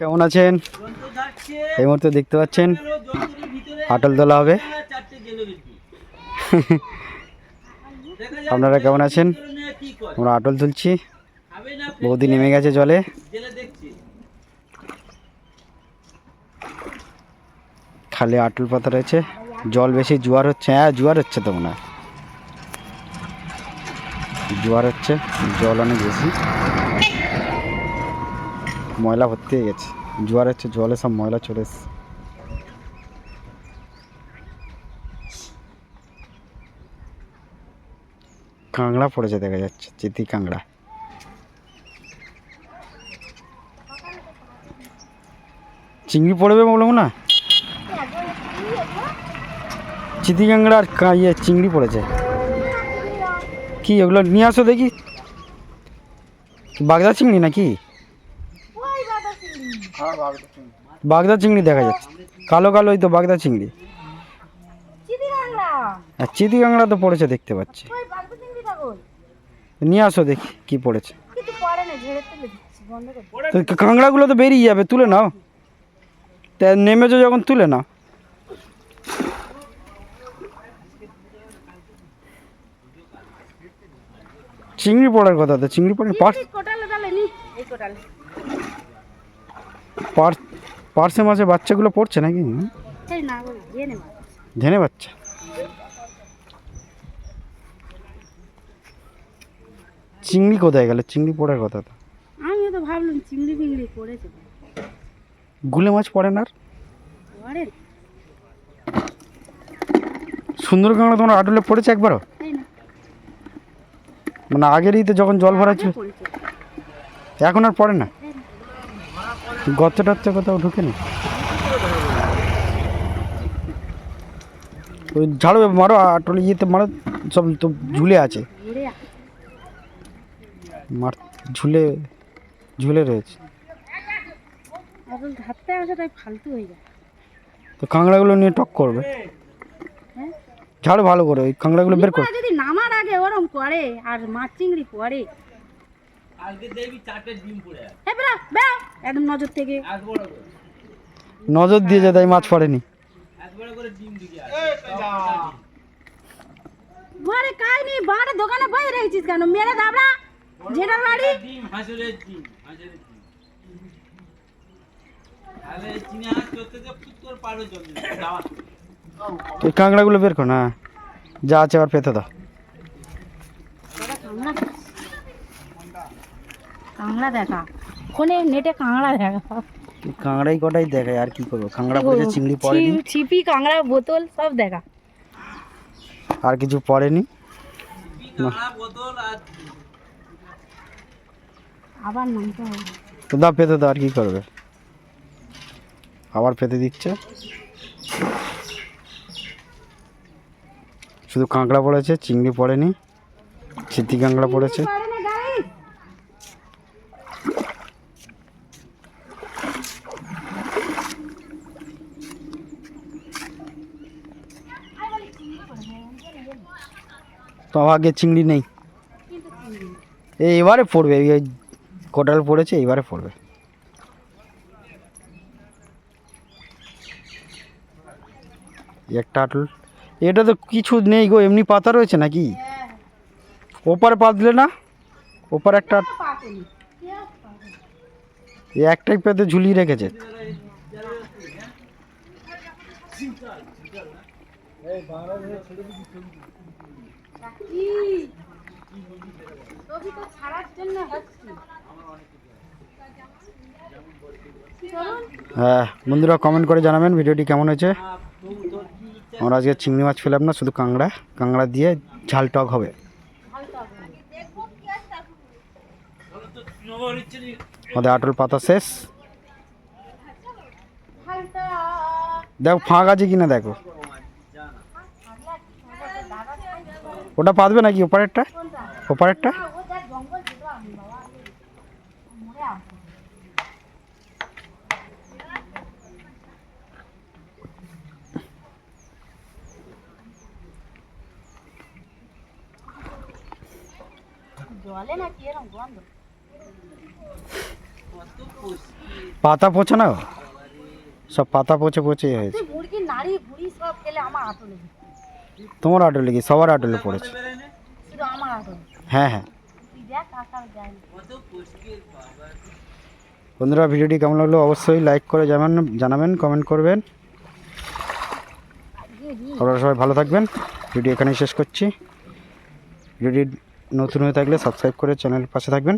কেমন আছেন? এই মুহূর্তে দেখতে পাচ্ছেন আটল তোলা হবে। আপনারা কেমন আছেন? আমরা আটল তুলছি। বৌদি নেমে গেছে জলে। খালি আটল পাতা রয়েছে। জল বেশি জোয়ার হচ্ছে। হ্যাঁ জোয়ার হচ্ছে তো মনে জোয়ার হচ্ছে। জল অনেক বেশি। ময়লা ভর্তি হয়ে গেছে। জোয়ার হচ্ছে, জলে সব ময়লা চলে এসছে। কাঁকড়া পড়েছে দেখা যাচ্ছে, চিতি কাঁকড়া। চিংড়ি পড়বে বলব না? চিতি কাঁকড়া আর ইয়ে চিংড়ি পড়েছে। কি ওগুলো নিয়ে আসো দেখি। বাগদা চিংড়ি নাকি? বাগদা চিংড়ি। দেখা যাচ্ছে। কালো কালো ওই তো বাগদা চিংড়ি। আর চিতি কাঁকড়া তো পড়েছে দেখতে পাচ্ছি। নিয়ে আসো দেখি কি পড়েছে। তো কাঁকড়াগুলো তো বেরিয়ে যাবে তুলে নাও। তা নেমেছো যখন তুলে নাও। চিংড়ি পড়ার কথা তো চিংড়ি পড়ে পার্স পার্স পার্সে মাসে বাচ্চাগুলো পড়ছে নাকি? ধেনে বাচ্চা। চিংড়ি কোথায় গেল? চিংড়ি পড়ার কথা তো। আমি তো ভাবলাম চিংড়ি ফিংড়ি করেছে গুলে মাছ পড়ে না আর? সুন্দর কাঁকড়া তোমার আটলে পড়েছে একবারও? মানে আগেরই তো যখন জল ভরা ছিল এখন আর পড়ে না? গর্ত টর্ত কোথাও ঢুকে না ওই ঝাড়ু মারো আটলে ইয়েতে মারো সব তো ঝুলে আছে। মার ঝুলে ঝুলে রয়েছে। এখন ঘাটতে আসে তাই ফালতু যায় তো কাঁকড়াগুলো নিয়ে টক করবে। হ্যাঁ ঝাড়ু ভালো করে ওই কাঁকড়াগুলো বের কর। যদি নামার আগে ওরম করে আর মাছ চিংড়ি পরে হ্যাঁ বেড়া বেড়া। একদম নজর থেকে। নজর দিয়ে যায় তাই মাছ পড়েনি ঘরে কাই নেই বাড়ি দোকানে বই রেখেছিস কেন? মেরে দাবড়া। বাড়ি। ওই কাঁকড়াগুলো বের কর না। যা আছে আবার পেতে দাও। কাংড়া কাংড়া দেখা। ফোনে নেটে কাংড়া দেখা। কাঁকড়াই কটাই দেখায় আর কি করব? কাঁকড়া পড়েছে চিংড়ি পড়েনি। ছিপি কাংড়া বোতল সব দেখা। আর কিছু পড়েনি? আবার নামতে হবে। তো দাও পেতে দাও আর কি করবে? আবার পেতে দিচ্ছে। শুধু কাঁকড়া পড়েছে চিংড়ি পড়েনি চিতি কাঁকড়া পড়েছে আগে চিংড়ি নেই। এবারে পড়বে কোটাল পড়েছে এবারে পড়বে। একটা আটল। এটা তো কিছু নেই গো, এমনি পাতা রয়েছে নাকি? ওপারে পাতলে না? ওপার একটা একটাই পেতে ঝুলিয়ে রেখেছে। তো ছাড়ার জন্য হ্যাঁ বন্ধুরা কমেন্ট করে জানাবেন ভিডিওটি কেমন হয়েছে। আমরা আজকে চিংড়ি মাছ ফেলাম না শুধু কাঁকড়া। কাঁকড়া দিয়ে ঝাল টক হবে। আমাদের আটল পাতা শেষ। দেখো ফাঁক আছে কিনা দেখো। ওটা পাতবে নাকি ওপারেরটা? ওপারেরটা? ও যা জঙ্গল ছিল আমি বাবা মরে আসব জলে নাকি এরকম গন্ধ? পাতা পচে না সব পাতা পচে পচে হয়েছে। তুই মুরগির নাড়ি ভুড়ি সব খেলে আমার আটলে তোমার আটলে কি সবার আটলে পড়েছে। শুধু আমার আটলে? হ্যাঁ হ্যাঁ। বন্ধুরা ভিডিওটি কেমন লাগল অবশ্যই লাইক করে জানাবেন জানাবেন কমেন্ট করবেন। আপনারা সবাই ভালো থাকবেন। ভিডিও এখানেই শেষ করছি। ভিডিওটি নতুন হয়ে থাকলে সাবস্ক্রাইব করে চ্যানেলের পাশে থাকবেন।